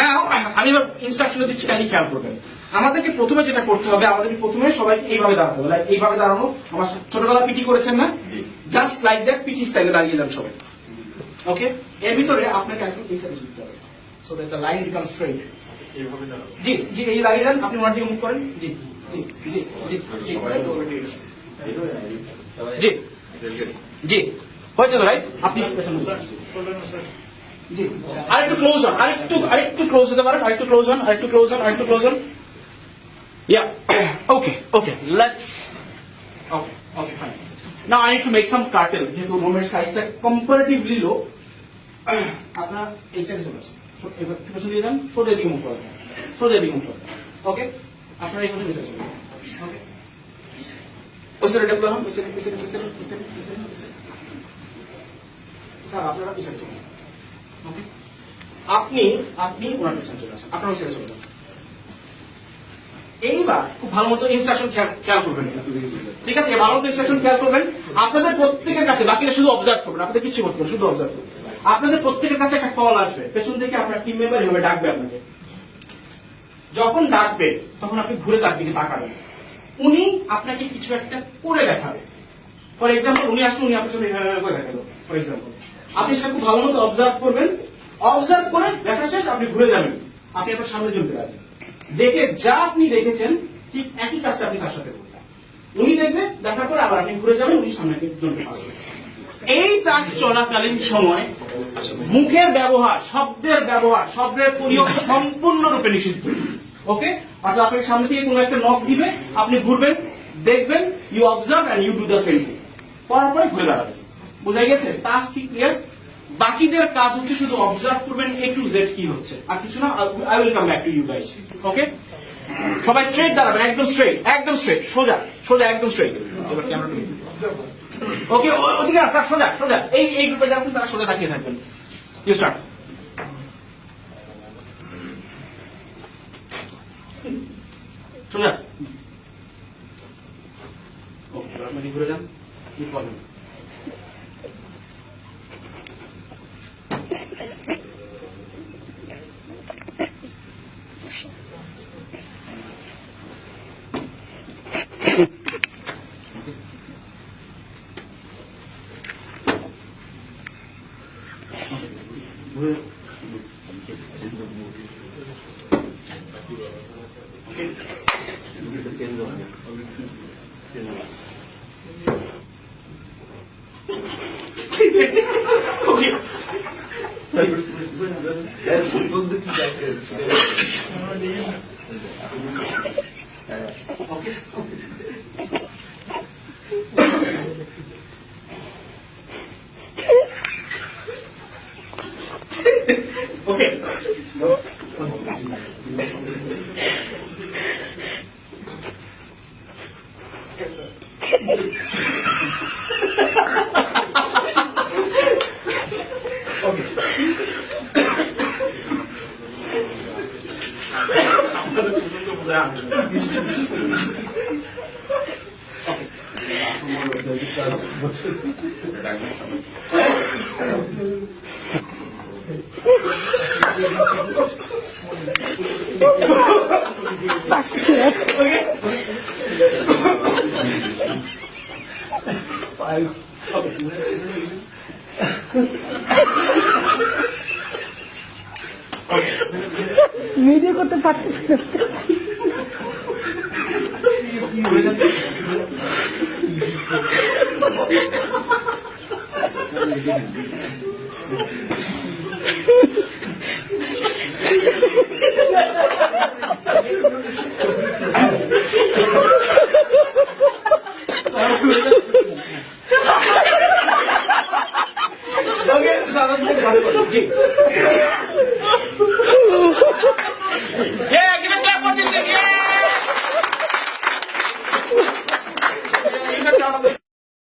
নাও আমি এবার ইনস্ট্রাকশন দিচ্ছি খেয়াল করবেন। আমাদেরকে প্রথমে যেটা করতে হবে আমাদেরকে প্রথমে সবাইকে এইভাবে দাঁড়াতে হবে। এইভাবে দাঁড়ানো আমার ছোটবেলা পিটি করেছেন না? জাস্ট লাইক দ্যাট পিটি স্টাইলে দাঁড়িয়ে যান সবাই। ওকে এর ভিতরে আপনাকে একটু এই সাইডে ঝুঁকতে হবে। So that the line become জি জি এই দাঁড়িয়ে যান আপনি ওনার দিকে মুখ করেন। জি জি জি জি জি। জি। জি। হয়েছে তো রাইট আপনি আরেকটু ক্লোজ হন, আরেকটু আরেকটু ক্লোজ হতে পারেন আরেকটু ক্লোজ হন, আরেকটু ক্লোজ হন, আরেকটু ক্লোজ হন Yeah. Okay. Okay. Let's. Okay. Okay. Fine. Now I need to make some cartel. যেহেতু রুমের সাইজটা comparatively low. আপনার এই সাইডে চলে আসুন এবার পেছনে দিয়ে দেন সোজা দিকে মুখ করেন সোজা দিকে মুখ ওকে আপনার ওকে ওকে আপনি আপনি ওনার পেছনে চলে আসেন, আপনার চলে যান এইবার খুব ভালো মতো ইনস্ট্রাকশন খেয়াল করবেন। ঠিক আছে, ভালো মতো ইনস্ট্রাকশন খেয়াল করবেন। আপনাদের প্রত্যেকের কাছে, বাকিরা শুধু অবজার্ভ করবেন, আপনাদের কিছু করতে শুধু অবজার্ভ করবেন। আপনাদের প্রত্যেকের কাছে একটা কল আসবে, পেছন থেকে আপনার টিম মেম্বার এভাবে ডাকবে আপনাকে। যখন ডাকবে, তখন আপনি ঘুরে তার দিকে তাকাবেন। উনি আপনাকে কিছু একটা করে দেখাবে। ফর এক্সাম্পল উনি আসলে উনি আপনার সাথে করে দেখাল ফর এক্সাম্পল আপনি সেটা খুব ভালো মতো অবজার্ভ করবেন। অবজার্ভ করে দেখা শেষ, আপনি ঘুরে যাবেন। আপনি আপনার সামনে জমতে রাখবেন দেখে যা আপনি দেখেছেন, ঠিক একই কাজটা আপনি তার সাথে করবেন উনি দেখবে, দেখার পরে আবার আপনি ঘুরে যাবেন, উনি সামনে জমতে পারবেন। এই টাস্ক চলাকালীন সময় মুখের ব্যবহার, শব্দের ব্যবহার, শব্দের প্রয়োগ সম্পূর্ণরূপে নিষিদ্ধ। ওকে অর্থাৎ আপনাকে সামনে থেকে কোনো একটা নখ দিবে, আপনি ঘুরবেন, দেখবেন you observe and you do the same thing পরে ঘুরে দাঁড়াবেন। বোঝা গেছে? টাস্ক কি ক্লিয়ার বাকিদের কাজ হচ্ছে শুধু অবজার্ভ করবেন এ টু জেড কি হচ্ছে। আর কিছু না I will come back to you guys okay সবাই স্ট্রেট দাঁড়াবেন, একদম স্ট্রেট একদম স্ট্রেট সোজা সোজা, একদম স্ট্রেট এবার ক্যামেরা ওকে ওদিকে স্যার সোজা সোজা। এই এই গ্রুপে যাচ্ছেন তারা সোজা তাকিয়ে থাকবেন। ইউ স্টার্ট সোজা। ওকে আপনি ঘুরে যান। কি করবেন 여기서 재는 거 아니야? 재는 거. 거기. 내가 못 느낀다. 오케이. 오케이. ওকে ওকে ভিডিও করতে পারতেছি না।